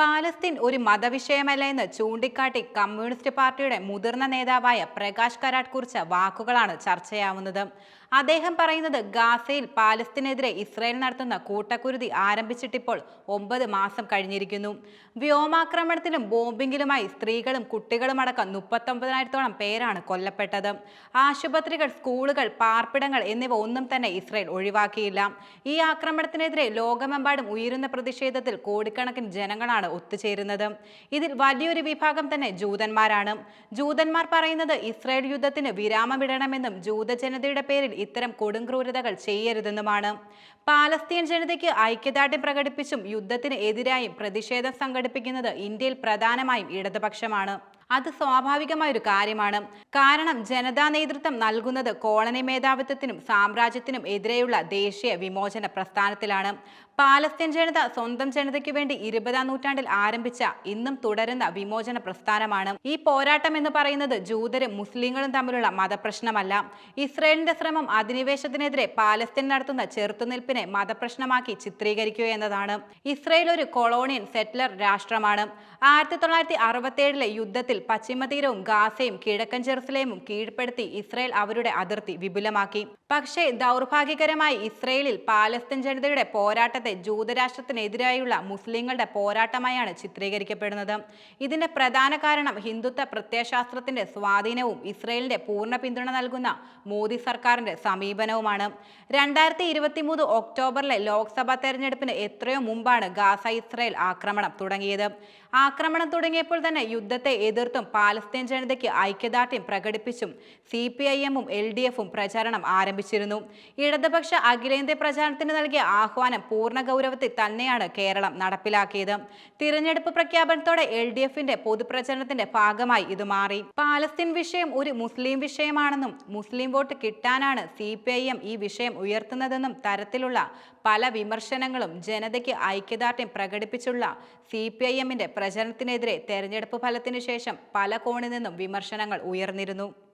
Palestine ഒരു മതവിഷയമല്ല എന്ന് ചൂണ്ടിക്കാട്ടി കമ്മ്യൂണിസ്റ്റ് പാർട്ടിയുടെ മുതിർന്ന നേതാവായ പ്രകാശ് കരാട്ട് കുറിച്ച വാക്കുകളാണ് ചർച്ചയാവുന്നത്. അദ്ദേഹം പറയുന്നത് ഗാസയിൽ പാലസ്തീനെതിരെ ഇസ്രായേൽ നടത്തുന്ന കൂട്ടക്കുരുതി ആരംഭിച്ചിട്ടിപ്പോൾ ഒമ്പത് മാസം കഴിഞ്ഞിരിക്കുന്നു. വ്യോമാക്രമണത്തിലും ബോംബിങ്ങിലുമായി സ്ത്രീകളും കുട്ടികളും അടക്കം മുപ്പത്തൊമ്പതിനായിരത്തോളം പേരാണ് കൊല്ലപ്പെട്ടത്. ആശുപത്രികൾ സ്കൂളുകൾ പാർപ്പിടങ്ങൾ എന്നിവ ഒന്നും തന്നെ ഇസ്രായേൽ ഒഴിവാക്കിയില്ല. ഈ ആക്രമണത്തിനെതിരെ ലോകമെമ്പാടും ഉയരുന്ന പ്രതിഷേധത്തിൽ കോടിക്കണക്കിന് ജനങ്ങളാണ് ഒത്തുചേരുന്നത്. ഇതിൽ വലിയൊരു വിഭാഗം തന്നെ ജൂതന്മാരാണ്. ജൂതന്മാർ പറയുന്നത് ഇസ്രായേൽ യുദ്ധത്തിന് വിരാമമിടണമെന്നും ജൂതജനതയുടെ പേരിൽ ഇത്തരം കൊടുംക്രൂരതകൾ ചെയ്യരുതെന്നുമാണ്. പാലസ്തീൻ ജനതയ്ക്ക് ഐക്യദാർഢ്യം പ്രകടിപ്പിച്ചും യുദ്ധത്തിന് എതിരായും പ്രതിഷേധം സംഘടിപ്പിക്കുന്നത് ഇന്ത്യയിൽ പ്രധാനമായും ഇടതുപക്ഷമാണ്. അത് സ്വാഭാവികമായ ഒരു കാര്യമാണ്. കാരണം ജനതാ നേതൃത്വം നൽകുന്നത് കോളനി മേധാവിത്വത്തിനും സാമ്രാജ്യത്തിനും എതിരെയുള്ള ദേശീയ വിമോചന പ്രസ്ഥാനത്തിലാണ്. പാലസ്തീൻ ജനത സ്വന്തം ജനതയ്ക്ക് വേണ്ടി ഇരുപതാം നൂറ്റാണ്ടിൽ ആരംഭിച്ച ഇന്നും തുടരുന്ന വിമോചന പ്രസ്ഥാനമാണ്. ഈ പോരാട്ടം എന്ന് പറയുന്നത് ജൂതരും മുസ്ലിങ്ങളും തമ്മിലുള്ള മതപ്രശ്നമല്ല. ഇസ്രയേലിന്റെ ശ്രമം അധിനിവേശത്തിനെതിരെ പാലസ്തീൻ നടത്തുന്ന ചെറുത്തുനിൽപ്പിനെ മതപ്രശ്നമാക്കി ചിത്രീകരിക്കുക എന്നതാണ്. ഇസ്രയേൽ ഒരു കൊളോണിയൻ സെറ്റിലർ രാഷ്ട്രമാണ്. ആയിരത്തി തൊള്ളായിരത്തി അറുപത്തിയേഴിലെ യുദ്ധത്തിൽ പശ്ചിമതീരവും ഗാസയും കിഴക്കൻ ജെറുസലേമും കീഴ്പ്പെടുത്തി ഇസ്രയേൽ അവരുടെ അതിർത്തി വിപുലമാക്കി. പക്ഷേ ദൗർഭാഗ്യകരമായി ഇസ്രയേലിൽ പാലസ്തീൻ ജനതയുടെ പോരാട്ടത്തെ ജൂതരാഷ്ട്രത്തിനെതിരായുള്ള മുസ്ലിങ്ങളുടെ പോരാട്ടമായാണ് ചിത്രീകരിക്കപ്പെടുന്നത്. ഇതിന്റെ പ്രധാന കാരണം ഹിന്ദുത്വ പ്രത്യയശാസ്ത്രത്തിന്റെ സ്വാധീനവും ഇസ്രയേലിന്റെ പൂർണ പിന്തുണ നൽകുന്ന മോദി സർക്കാരിന്റെ സമീപനവുമാണ്. രണ്ടായിരത്തി ഇരുപത്തി മൂന്ന് ഒക്ടോബറിലെ ലോക്സഭാ തെരഞ്ഞെടുപ്പിന് എത്രയോ മുമ്പാണ് ഗാസ ഇസ്രയേൽ ആക്രമണം തുടങ്ങിയത്. ആക്രമണം തുടങ്ങിയപ്പോൾ തന്നെ യുദ്ധത്തെ എതിർത്തും പാലസ്തീൻ ജനതയ്ക്ക് ഐക്യദാർഢ്യം പ്രകടിപ്പിച്ചും സി പി ഐ എമ്മും എൽ ഡി എഫും പ്രചാരണം ആരംഭിച്ചിരുന്നു. ഇടതുപക്ഷ അഖിലേന്ത്യാ പ്രചാരണത്തിന് നൽകിയ ആഹ്വാനം പൂർണ ഗൗരവത്തിൽ തന്നെയാണ് കേരളം നടപ്പിലാക്കിയത്. തിരഞ്ഞെടുപ്പ് പ്രഖ്യാപനത്തോടെ എൽ ഡി എഫിന്റെ പൊതുപ്രചരണത്തിന്റെ ഭാഗമായി ഇത് മാറി. പാലസ്തീൻ വിഷയം ഒരു മുസ്ലിം വിഷയമാണെന്നും മുസ്ലിം വോട്ട് കിട്ടാനാണ് സി ഈ വിഷയം ഉയർത്തുന്നതെന്നും തരത്തിലുള്ള പല വിമർശനങ്ങളും ജനതയ്ക്ക് ഐക്യദാർഢ്യം പ്രകടിപ്പിച്ചുള്ള സി പി ഐ എമ്മിന്റെ പ്രചരണത്തിനെതിരെ തെരഞ്ഞെടുപ്പ് ഫലത്തിനു ശേഷം പല കോണിൽ നിന്നും വിമർശനങ്ങൾ ഉയർന്നിരുന്നു.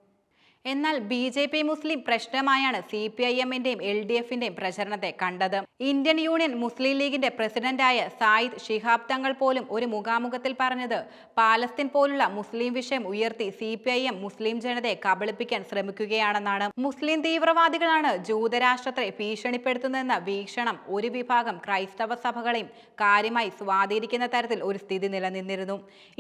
എന്നാൽ ബി ജെ പി മുസ്ലിം പ്രശ്നമായാണ് സി പി ഐ എമ്മിന്റെയും എൽ ഡി എഫിന്റെയും പ്രചരണത്തെ കണ്ടത്. ഇന്ത്യൻ യൂണിയൻ മുസ്ലിം ലീഗിന്റെ പ്രസിഡന്റായ സായിദ് ഷിഹാബ് തങ്ങൾ പോലും ഒരു മുഖാമുഖത്തിൽ പറഞ്ഞത് പാലസ്തീൻ പോലുള്ള മുസ്ലിം വിഷയം ഉയർത്തി സി പി ഐ എം മുസ്ലിം ജനതയെ കബളിപ്പിക്കാൻ ശ്രമിക്കുകയാണെന്നാണ്. മുസ്ലിം തീവ്രവാദികളാണ് ജൂതരാഷ്ട്രത്തെ ഭീഷണിപ്പെടുത്തുന്നതെന്ന വീക്ഷണം ഒരു വിഭാഗം ക്രൈസ്തവ സഭകളെയും കാര്യമായി സ്വാധീനിക്കുന്ന തരത്തിൽ ഒരു സ്ഥിതി നിലനിന്നിരുന്നു.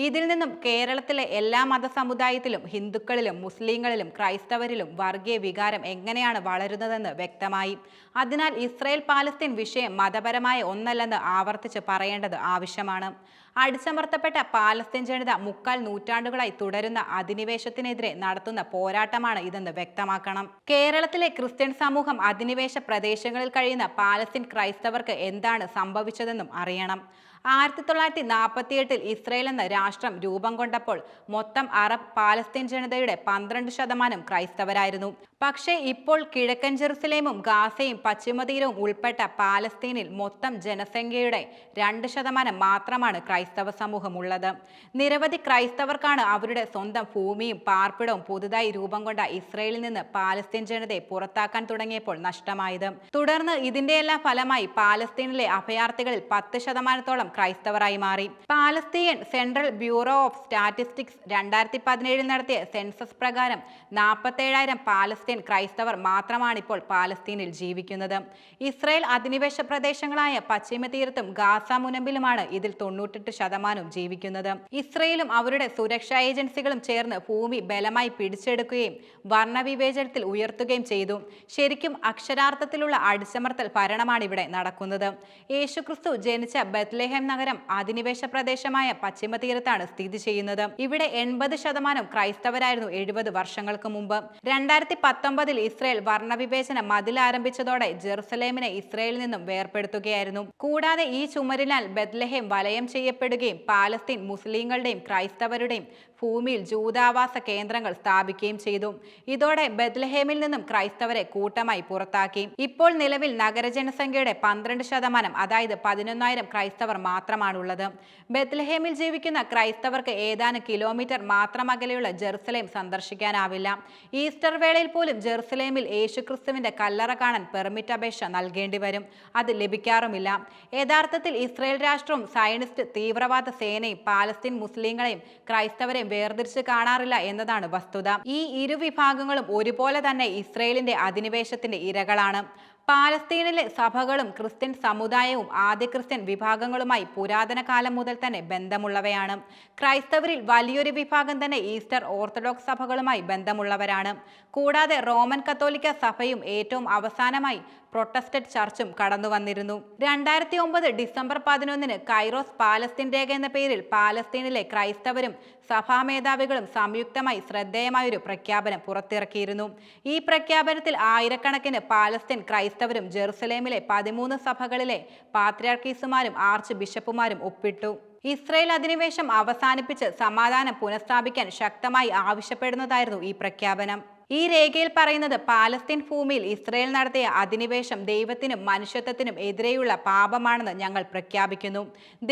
ഇതിൽ നിന്നും കേരളത്തിലെ എല്ലാ മതസമുദായത്തിലും ഹിന്ദുക്കളിലും മുസ്ലിങ്ങളിലും ക്രൈസ്തവരിലും വർഗീയ വികാരം എങ്ങനെയാണ് വളരുന്നതെന്ന് വ്യക്തമായി. അതിനാൽ ഇസ്രയേൽ പാലസ്തീൻ വിഷയം മതപരമായ ഒന്നല്ലെന്ന് ആവർത്തിച്ച് പറയേണ്ടത് ആവശ്യമാണ്. അടിച്ചമർത്തപ്പെട്ട പാലസ്തീൻ ജനത മുക്കാൽ നൂറ്റാണ്ടുകളായി തുടരുന്ന അധിനിവേശത്തിനെതിരെ നടത്തുന്ന പോരാട്ടമാണ് ഇതെന്ന് വ്യക്തമാക്കണം. കേരളത്തിലെ ക്രിസ്ത്യൻ സമൂഹം അധിനിവേശ പ്രദേശങ്ങളിൽ കഴിയുന്ന പാലസ്തീൻ ക്രൈസ്തവർക്ക് എന്താണ് സംഭവിച്ചതെന്നും അറിയണം. ആയിരത്തി തൊള്ളായിരത്തി നാൽപ്പത്തിയെട്ടിൽ ഇസ്രയേൽ എന്ന രാഷ്ട്രം രൂപം കൊണ്ടപ്പോൾ മൊത്തം അറബ് പാലസ്തീൻ ജനതയുടെ പന്ത്രണ്ട് ശതമാനം ക്രൈസ്തവരായിരുന്നു. പക്ഷേ ഇപ്പോൾ കിഴക്കൻ ജെറുസലേമും ഗാസയും പശ്ചിമതീരവും ഉൾപ്പെട്ട പാലസ്തീനിൽ മൊത്തം ജനസംഖ്യയുടെ രണ്ട് ശതമാനം മാത്രമാണ് ക്രൈസ്തവ സമൂഹമുള്ളത്. നിരവധി ക്രൈസ്തവർക്കാണ് അവരുടെ സ്വന്തം ഭൂമിയും പാർപ്പിടവും പുതുതായി രൂപം കൊണ്ട ഇസ്രയേലിൽ നിന്ന് പാലസ്തീൻ ജനതയെ പുറത്താക്കാൻ തുടങ്ങിയപ്പോൾ നഷ്ടമായത്. തുടർന്ന് ഇതിന്റെയെല്ലാം ഫലമായി പാലസ്തീനിലെ അഭയാർത്ഥികളിൽ പത്ത് ശതമാനത്തോളം ക്രൈസ്തവരായി മാറി. Palestine central bureau of statistics രണ്ടായിരത്തി പതിനേഴിൽ നടത്തിയ സെൻസസ് പ്രകാരം നാൽപ്പത്തേഴായിരം പാലസ്തീൻ ക്രൈസ്തവർ മാത്രമാണ് ഇപ്പോൾ പാലസ്തീനിൽ ജീവിക്കുന്നത്. ഇസ്രയേൽ അധിനിവേശ പ്രദേശങ്ങളായ പശ്ചിമ തീരത്തും ഗാസ മുനമ്പിലുമാണ് ഇതിൽ തൊണ്ണൂറ്റെട്ട് ശതമാനവും ജീവിക്കുന്നത്. ഇസ്രയേലും അവരുടെ സുരക്ഷാ ഏജൻസികളും ചേർന്ന് ഭൂമി ബലമായി പിടിച്ചെടുക്കുകയും വർണവിവേചനത്തിൽ ഉയർത്തുകയും ചെയ്തു. ശരിക്കും അക്ഷരാർത്ഥത്തിലുള്ള അടിച്ചമർത്തൽ ഭരണമാണ് ഇവിടെ നടക്കുന്നത്. യേശുക്രിസ്തു ജനിച്ച ബത്ലേഹം നഗരം അധിനിവേശ പ്രദേശമായ പശ്ചിമ തീരത്താണ് സ്ഥിതി ചെയ്യുന്നത്. ഇവിടെ എൺപത് ശതമാനം ക്രൈസ്തവരായിരുന്നു എഴുപത് വർഷങ്ങൾക്ക് മുമ്പ്. രണ്ടായിരത്തി പത്തൊമ്പതിൽ ഇസ്രയേൽ വർണവിവേചന മതിൽ ആരംഭിച്ചതോടെ ജെറുസലേമിനെ ഇസ്രയേലിൽ നിന്നും വേർപെടുത്തുകയായിരുന്നു കൂടാതെ ഈ ചുമരിനാൽ ബദ്ലഹേം വലയം ചെയ്യപ്പെടുകയും പാലസ്തീൻ മുസ്ലിങ്ങളുടെയും ക്രൈസ്തവരുടെയും ഭൂമിയിൽ ജൂതാവാസ കേന്ദ്രങ്ങൾ സ്ഥാപിക്കുകയും ചെയ്തു. ഇതോടെ ബദ്ലഹേമിൽ നിന്നും ക്രൈസ്തവരെ കൂട്ടമായി പുറത്താക്കി. ഇപ്പോൾ നിലവിൽ നഗരജനസംഖ്യയുടെ പന്ത്രണ്ട് ശതമാനം അതായത് പതിനൊന്നായിരം ക്രൈസ്തവർ മാത്രമാണുള്ളത്. ബദ്ലഹേമിൽ ജീവിക്കുന്ന ക്രൈസ്തവർക്ക് ഏതാനും കിലോമീറ്റർ മാത്രം അകലെയുള്ള ജെറുസലേം സന്ദർശിക്കാനാവില്ല. ഈസ്റ്റർ വേളയിൽ പോലും പോലും ജെറുസലേമിൽ യേശുക്രിസ്തുവിന്റെ കല്ലറ കാണാൻ പെർമിറ്റ് അപേക്ഷ നൽകേണ്ടി വരും. അത് ലഭിക്കാറുമില്ല. യഥാർത്ഥത്തിൽ ഇസ്രയേൽ രാഷ്ട്രവും സയനിസ്റ്റ് തീവ്രവാദ സേനയും പാലസ്തീൻ മുസ്ലിങ്ങളെയും ക്രൈസ്തവരെയും വേർതിരിച്ച് കാണാറില്ല എന്നതാണ് വസ്തുത. ഈ ഇരുവിഭാഗങ്ങളും ഒരുപോലെ തന്നെ ഇസ്രയേലിന്റെ അധിനിവേശത്തിന്റെ ഇരകളാണ്. പാലസ്തീനിലെ സഭകളും ക്രിസ്ത്യൻ സമുദായവും ആദ്യ ക്രിസ്ത്യൻ വിഭാഗങ്ങളുമായി പുരാതന കാലം മുതൽ തന്നെ ബന്ധമുള്ളവയാണ്. ക്രൈസ്തവരിൽ വലിയൊരു വിഭാഗം തന്നെ ഈസ്റ്റർ ഓർത്തഡോക്സ് സഭകളുമായി ബന്ധമുള്ളവരാണ്. കൂടാതെ റോമൻ കത്തോലിക്ക സഭയും ഏറ്റവും അവസാനമായി പ്രൊട്ടസ്റ്റന്റ് ചർച്ചും കടന്നു വന്നിരുന്നു. രണ്ടായിരത്തി ഒമ്പത് ഡിസംബർ പതിനൊന്നിന് കൈറോസ് പാലസ്തീൻ രേഖ എന്ന പേരിൽ പാലസ്തീനിലെ ക്രൈസ്തവരും സഭാ മേധാവികളും സംയുക്തമായി ശ്രദ്ധേയമായൊരു പ്രഖ്യാപനം പുറത്തിറക്കിയിരുന്നു. ഈ പ്രഖ്യാപനത്തിൽ ആയിരക്കണക്കിന് പാലസ്തീൻ ക്രൈസ്തവരും ജെറുസലേമിലെ പതിമൂന്ന് സഭകളിലെ പാത്രിയാർക്കീസുമാരും ആർച്ച് ബിഷപ്പുമാരും ഒപ്പിട്ടു. ഇസ്രയേൽ അധിനിവേശം അവസാനിപ്പിച്ച് സമാധാനം പുനഃസ്ഥാപിക്കാൻ ശക്തമായി ആവശ്യപ്പെടുന്നതായിരുന്നു ഈ പ്രഖ്യാപനം. ഈ രേഖയിൽ പറയുന്നത് പാലസ്തീൻ ഭൂമിയിൽ ഇസ്രയേൽ നടത്തിയ അധിനിവേശം ദൈവത്തിനും മനുഷ്യത്വത്തിനും എതിരെയുള്ള പാപമാണെന്ന് ഞങ്ങൾ പ്രഖ്യാപിക്കുന്നു.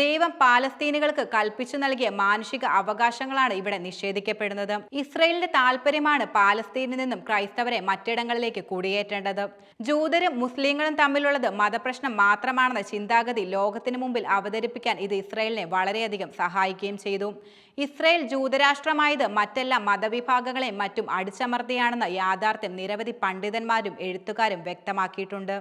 ദൈവം പാലസ്തീനുകൾക്ക് കൽപ്പിച്ചു നൽകിയ മാനുഷിക അവകാശങ്ങളാണ് ഇവിടെ നിഷേധിക്കപ്പെടുന്നത്. ഇസ്രയേലിന്റെ താല്പര്യമാണ് പാലസ്തീനിൽ നിന്നും ക്രൈസ്തവരെ മറ്റിടങ്ങളിലേക്ക് കുടിയേറ്റേണ്ടത്. ജൂതരും മുസ്ലിങ്ങളും തമ്മിലുള്ളത് മതപ്രശ്നം മാത്രമാണെന്ന ചിന്താഗതി ലോകത്തിനു മുമ്പിൽ അവതരിപ്പിക്കാൻ ഇത് ഇസ്രയേലിനെ വളരെയധികം സഹായിക്കുകയും ചെയ്തു. ഇസ്രയേൽ ജൂതരാഷ്ട്രമായത് മറ്റെല്ലാ മതവിഭാഗങ്ങളെയും മറ്റും അടിച്ചമർത്തിയാണെന്ന യാഥാർത്ഥ്യം നിരവധി പണ്ഡിതന്മാരും എഴുത്തുകാരും വ്യക്തമാക്കിയിട്ടുണ്ട്.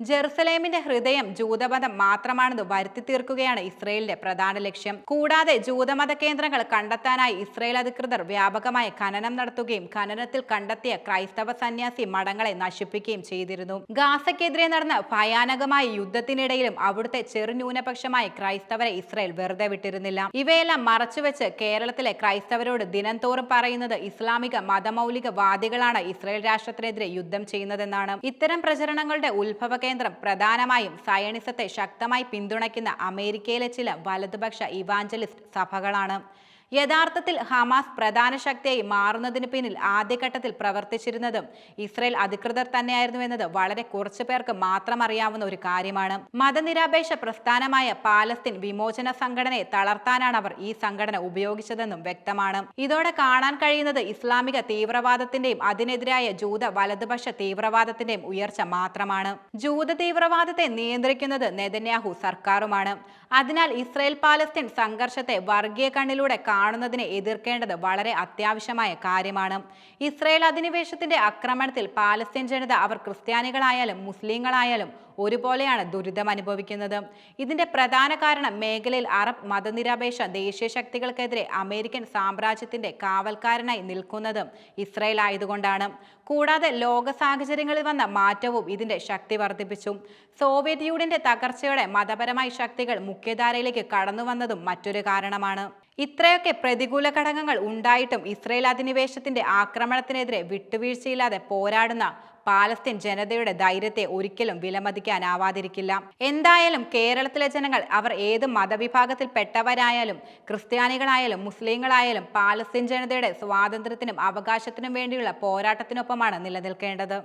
ജെറുസലേമിന്റെ ഹൃദയം ജൂതമതം മാത്രമാണെന്ന് വരുത്തി തീർക്കുകയാണ് ഇസ്രയേലിന്റെ പ്രധാന ലക്ഷ്യം. കൂടാതെ ജൂതമത കേന്ദ്രങ്ങൾ കണ്ടെത്താനായി ഇസ്രയേൽ അധികൃതർ വ്യാപകമായ ഖനനം നടത്തുകയും ഖനനത്തിൽ കണ്ടെത്തിയ ക്രൈസ്തവ സന്യാസി മഠങ്ങളെ നശിപ്പിക്കുകയും ചെയ്തിരുന്നു. ഗാസയ്ക്കെതിരെ നടന്ന ഭയാനകമായ യുദ്ധത്തിനിടയിലും അവിടുത്തെ ചെറുന്യൂനപക്ഷമായ ക്രൈസ്തവരെ ഇസ്രയേൽ വെറുതെ വിട്ടിരുന്നില്ല. ഇവയെല്ലാം മറച്ചുവെച്ച് കേരളത്തിലെ ക്രൈസ്തവരോട് ദിനംതോറും പറയുന്നത് ഇസ്ലാമിക മതമൗലികവാദികളാണ് ഇസ്രയേൽ രാഷ്ട്രത്തിനെതിരെ യുദ്ധം ചെയ്യുന്നതെന്നാണ്. ഇത്തരം പ്രചരണങ്ങളുടെ ഉത്ഭവ കേന്ദ്രം പ്രധാനമായും സയണിസത്തെ ശക്തമായി പിന്തുണയ്ക്കുന്ന അമേരിക്കയിലെ ചില വലതുപക്ഷ ഇവാഞ്ചലിസ്റ്റ് സഭകളാണ്. യഥാർത്ഥത്തിൽ ഹമാസ് പ്രധാന ശക്തിയായി മാറുന്നതിന് പിന്നിൽ ആദ്യഘട്ടത്തിൽ പ്രവർത്തിച്ചിരുന്നതും ഇസ്രയേൽ അധികൃതർ തന്നെയായിരുന്നു എന്നത് വളരെ കുറച്ചു പേർക്ക് മാത്രം അറിയാവുന്ന ഒരു കാര്യമാണ്. മതനിരാപേക്ഷ പ്രസ്ഥാനമായ പാലസ്തീൻ വിമോചന സംഘടനയെ തളർത്താനാണ് അവർ ഈ സംഘടന ഉപയോഗിച്ചതെന്നും വ്യക്തമാണ്. ഇതോടെ കാണാൻ കഴിയുന്നത് ഇസ്ലാമിക തീവ്രവാദത്തിന്റെയും അതിനെതിരായ ജൂത വലതുപക്ഷ തീവ്രവാദത്തിന്റെയും ഉയർച്ച മാത്രമാണ്. ജൂത തീവ്രവാദത്തെ നിയന്ത്രിക്കുന്നത് നെതന്യാഹു സർക്കാരുമാണ്. അതിനാൽ ഇസ്രയേൽ പാലസ്തീൻ സംഘർഷത്തെ വർഗീയ കണ്ണിലൂടെ കാണുന്നതിനെ എതിർക്കേണ്ടത് വളരെ അത്യാവശ്യമായ കാര്യമാണ്. ഇസ്രയേൽ അധിനിവേശത്തിന്റെ ആക്രമണത്തിൽ പാലസ്തീൻ ജനത അവർ ക്രിസ്ത്യാനികളായാലും മുസ്ലിങ്ങളായാലും ഒരുപോലെയാണ് ദുരിതം അനുഭവിക്കുന്നത്. ഇതിന്റെ പ്രധാന കാരണം മേഖലയിൽ അറബ് മതനിരപേക്ഷ ദേശീയ ശക്തികൾക്കെതിരെ അമേരിക്കൻ സാമ്രാജ്യത്തിന്റെ കാവൽക്കാരനായി നിൽക്കുന്നതും ഇസ്രയേൽ ആയതുകൊണ്ടാണ്. കൂടാതെ ലോക സാഹചര്യങ്ങളിൽ വന്ന മാറ്റവും ഇതിന്റെ ശക്തി വർദ്ധിപ്പിച്ചു. സോവിയറ്റ് യൂണിയന്റെ തകർച്ചയോടെ മതപരമായ ശക്തികൾ മുഖ്യധാരയിലേക്ക് കടന്നു വന്നതും മറ്റൊരു കാരണമാണ്. ഇത്രയൊക്കെ പ്രതികൂല ഘടകങ്ങൾ ഉണ്ടായിട്ടും ഇസ്രയേൽ അധിനിവേശത്തിന്റെ ആക്രമണത്തിനെതിരെ വിട്ടുവീഴ്ചയില്ലാതെ പോരാടുന്ന പാലസ്തീൻ ജനതയുടെ ധൈര്യത്തെ ഒരിക്കലും വിലമതിക്കാനാവാതിരിക്കില്ല. എന്തായാലും കേരളത്തിലെ ജനങ്ങൾ അവർ ഏത് മതവിഭാഗത്തിൽപ്പെട്ടവരായാലും ക്രിസ്ത്യാനികളായാലും മുസ്ലിങ്ങളായാലും പാലസ്തീൻ ജനതയുടെ സ്വാതന്ത്ര്യത്തിനും അവകാശത്തിനും വേണ്ടിയുള്ള പോരാട്ടത്തിനൊപ്പമാണ് നിലനിൽക്കേണ്ടത്.